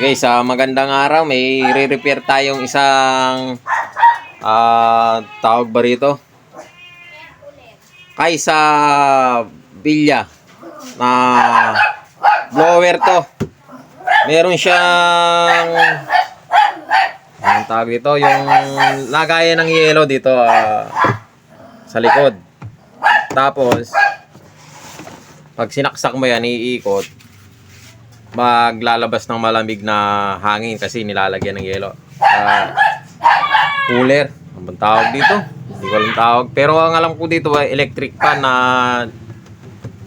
Okay, sa magandang araw, may re-repair tayong isang ah tawag ba rito? Kaysa Villa na blower to. Meron siyang anong tawag dito? Yung lagayan ng yelo dito ah, sa likod. Tapos, pag sinaksak mo yan, iikot, maglalabas ng malamig na hangin kasi nilalagyan ng yelo. Ah, cooler. Ang tawag dito? Hindi ko alam tawag. Pero ang alam ko dito ay electric fan na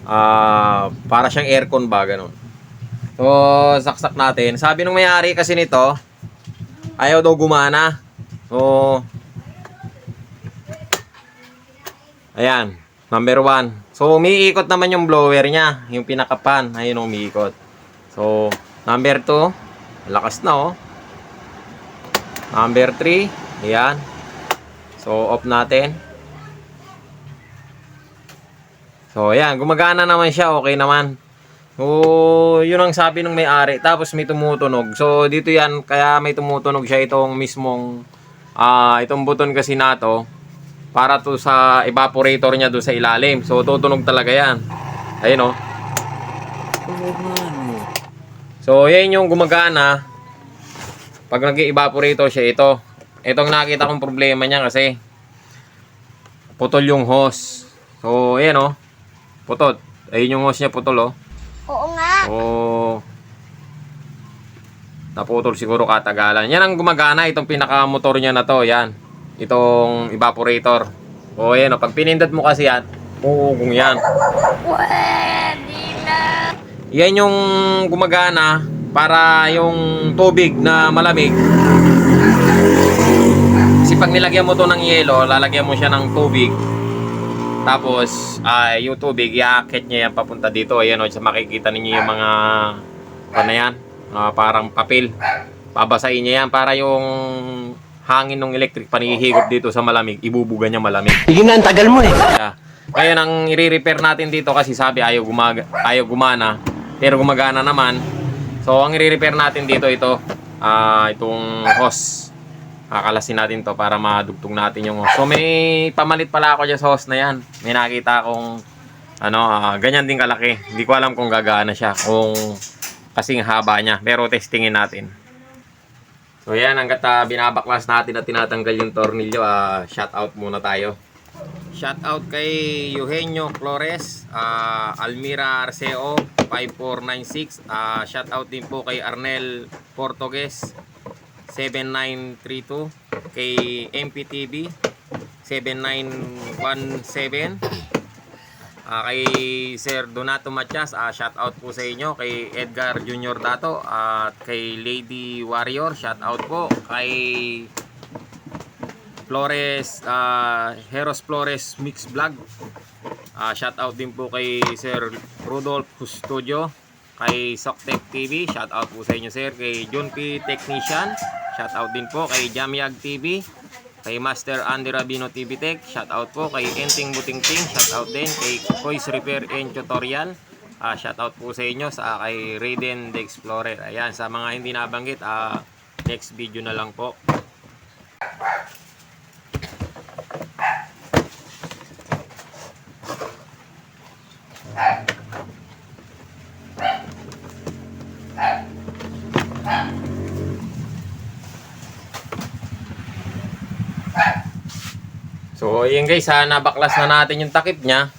ah, para siyang aircon ba, ganun. So, saksak natin. Sabi nung may-ari kasi nito, ayaw daw gumana. So, ayan, number one. So, umiikot naman yung blower niya, yung pinakapan. Ayun, umiikot. So, number 2, lakas na oh. Number 3, ayan. So, off natin. So, ayan, gumagana naman siya, okay naman. So, yun ang sabi ng may-ari. Tapos may tumutunog. So, dito yan, kaya may tumutunog siya itong mismong, ah, itong button kasi na to, para to sa evaporator niya doon sa ilalim. So, tutunog talaga yan. Ayun oh. So, yan yung gumagana. Pag nag-evaporator siya, ito. Itong nakita kong problema niya kasi putol yung hose. So, ayan oh. Putot. Ayun yung hose niya putol oh. Oo nga. So, naputol siguro katagalan. Yan ang gumagana. Itong pinaka-motor niya na to. Yan. Itong evaporator. O, ayan oh. Pag pinindot mo kasi yan, uugong yan. Pwede na. Yan yung gumagana para yung tubig na malamig. Kasi pag nilagyan mo to ng yelo, lalagyan mo siya ng tubig. Tapos, ah yung tubig, iaakit niya yan papunta dito. Ayan o, sa makikita ninyo yung mga, ano yan, ah, parang papel. Babasahin niya yan para yung hangin ng electric panihigop dito sa malamig, ibubuga niya malamig. Sige na, ang tagal mo eh. Yeah. Ngayon, ang i-repair natin dito kasi sabi ayaw, gumag ayaw gumana, pero gumagana naman. So, ang i-repair natin dito ito, ah itong hose. Kakalasin natin to para madugtong natin yung hose. So, may pamalit pala ako dyan sa hose na yan. May nakita akong ano, ah, ganyan din kalaki. Hindi ko alam kung gagana siya, kung kasing haba niya. Pero testingin natin. So, yan, hanggat ah, binabaklas natin at tinatanggal yung tornilyo, ah, shout out muna tayo. Shout out kay Eugenio Flores, ah, Almira Arceo 5496. Ah, shout out din po kay Arnel Portugues 7932, kay MPTV 7917. Ah, kay Sir Donato Matias, ah, shout out po sa inyo. Kay Edgar Junior Dato at kay Lady Warrior, shout out po. Kay Flores, ah, Heros Flores Mix Vlog. Ah, shout out din po kay Sir Rudolph Custodio, kay Soktech TV, shout out po sa inyo sir, kay John P Technician, shout out din po kay Jamiag TV, kay Master Andy Rabino TV Tech, shout out po kay Enting Butingting, shout out din kay Voice Repair and Tutorial. Ah, shout out po sa inyo sa kay Raiden the Explorer. Ayan, sa mga hindi nabanggit, ah, next video na lang po. So, yun guys, ha, nabaklas na natin yung takip niya.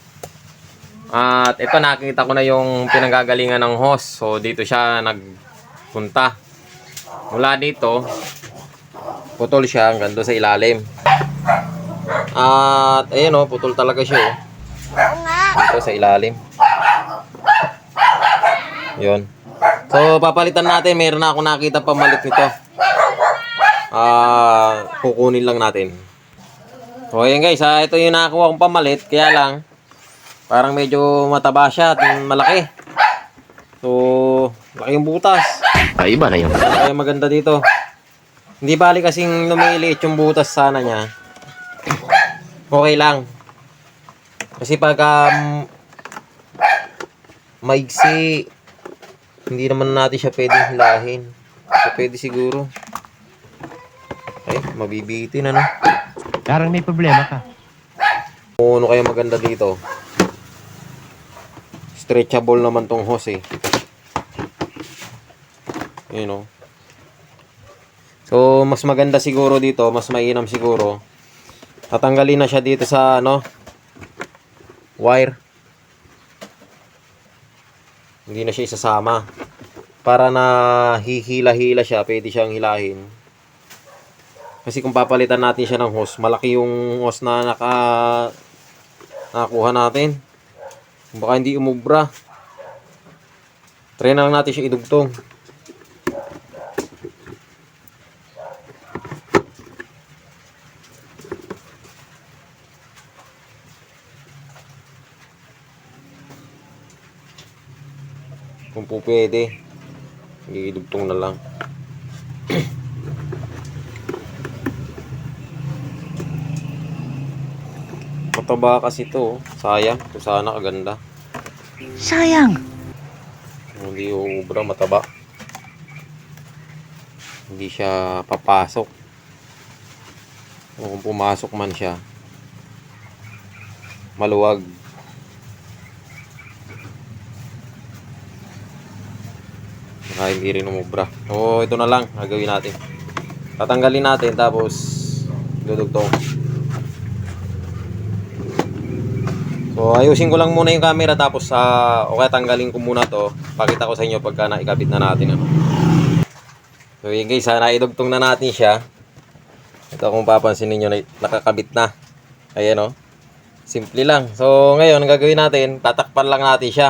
At ito, nakita ko na yung pinanggagalingan ng hose. So, dito siya nagpunta. Mula dito, putol siya hanggang sa ilalim. At, ayun o, putol talaga siya oh. Dito sa ilalim. Yun. So, papalitan natin. Meron na ako nakita pamalit nito. Ah, kukunin lang natin. So, ayan guys, ah, ito yung nakakuha kong pamalit. Kaya lang, parang medyo mataba siya at malaki. So, laki yung butas. Ay, iba na yun. Kaya maganda dito. Hindi bali kasing lumiliit yung butas sana niya. Okay lang. Kasi pag um, maigsi, hindi naman natin siya pwedeng hilahin. So, pwede siguro. Ay, mabibitin ano. Parang may problema ka. Kung ano kaya maganda dito. Stretchable naman tong hose eh. Yun oh. So, mas maganda siguro dito, mas mainam siguro. Tatanggalin na siya dito sa ano, wire. Hindi na siya isasama. Para na hihila-hila siya, pwede siyang hilahin. Kasi kung papalitan natin siya ng hose, malaki yung hose na naka nakakuha natin. Baka hindi umubra. Try na lang natin siya idugtong. Kung po pwede, idugtong na lang. Mataba kasi to. oh. Sayang. Ito sana kaganda. Sayang. Hindi uubra, mataba. Hindi siya papasok. O kung pumasok man siya, maluwag. Baka hindi rin umubra. O ito na lang, gagawin natin. Tatanggalin natin tapos dudugtong. So ayusin ko lang muna yung camera tapos sa o kaya tanggalin ko muna to. Pakita ko sa inyo pagka naikabit na natin ano. So yun guys, ha, naidugtong na natin siya. Ito kung papansin niyo na nakakabit na. Ayan oh. Simple lang. So ngayon ang gagawin natin, tatakpan lang natin siya.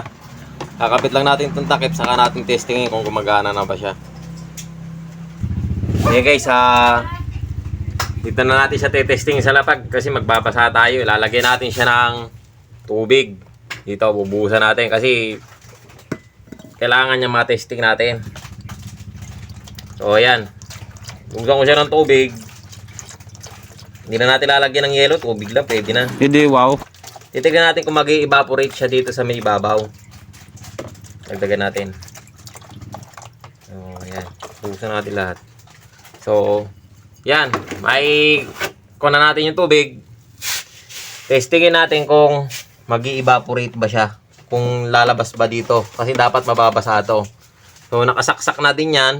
Kakabit lang natin itong takip saka natin testingin kung gumagana na ba siya. Okay guys, ha dito na natin siya testing sa lapag kasi magbabasa tayo. Ilalagay natin siya ng tubig. Dito, bubuhusan natin kasi kailangan niya matesting natin. So, ayan. Buksan ko siya ng tubig. Hindi na natin lalagyan ng yelo. Tubig lang, pwede na. Hindi, wow. Titignan natin kung mag evaporate siya dito sa may ibabaw. Dagdagan natin. So, ayan. Buksan natin lahat. So, yan. May kuha na natin yung tubig. Testingin natin kung mag evaporate ba siya. Kung lalabas ba dito. Kasi dapat mababasa to. So, nakasaksak natin yan.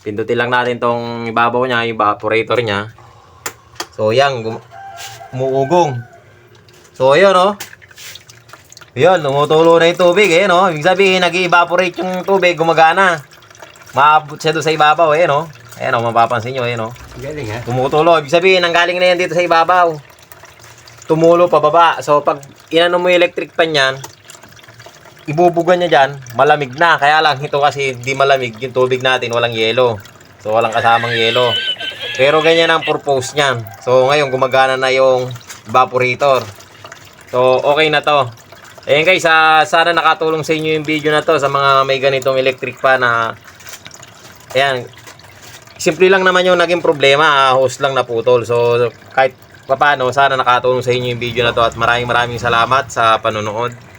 Pindutin lang natin tong ibabaw niya, yung evaporator niya. So, yan. Umuugong. So, ayun, oh. Ayun, tumutulo na yung tubig, eh, no? Ibig sabihin, nag-evaporate yung tubig, gumagana. Maabot siya doon sa ibabaw, eh, no? Ayan, oh, mapapansin nyo, eh, no? Galing ha. Tumutulo. Ibig sabihin, nanggaling na yan dito sa ibabaw. Tumulo pababa. So, pag inano mo yung electric pan yan, ibubugan niya dyan, malamig na. Kaya lang, ito kasi di malamig yung tubig natin, walang yelo. So, walang kasamang yelo. Pero ganyan ang purpose niyan. So, ngayon, gumagana na yung evaporator. So, okay na to. Ayan guys, ah, sana nakatulong sa inyo yung video na to sa mga may ganitong electric pan na ayan, simple lang naman yung naging problema, ah, hose lang naputol. So, kahit paano, sana nakatulong sa inyo yung video na to at maraming maraming salamat sa panonood.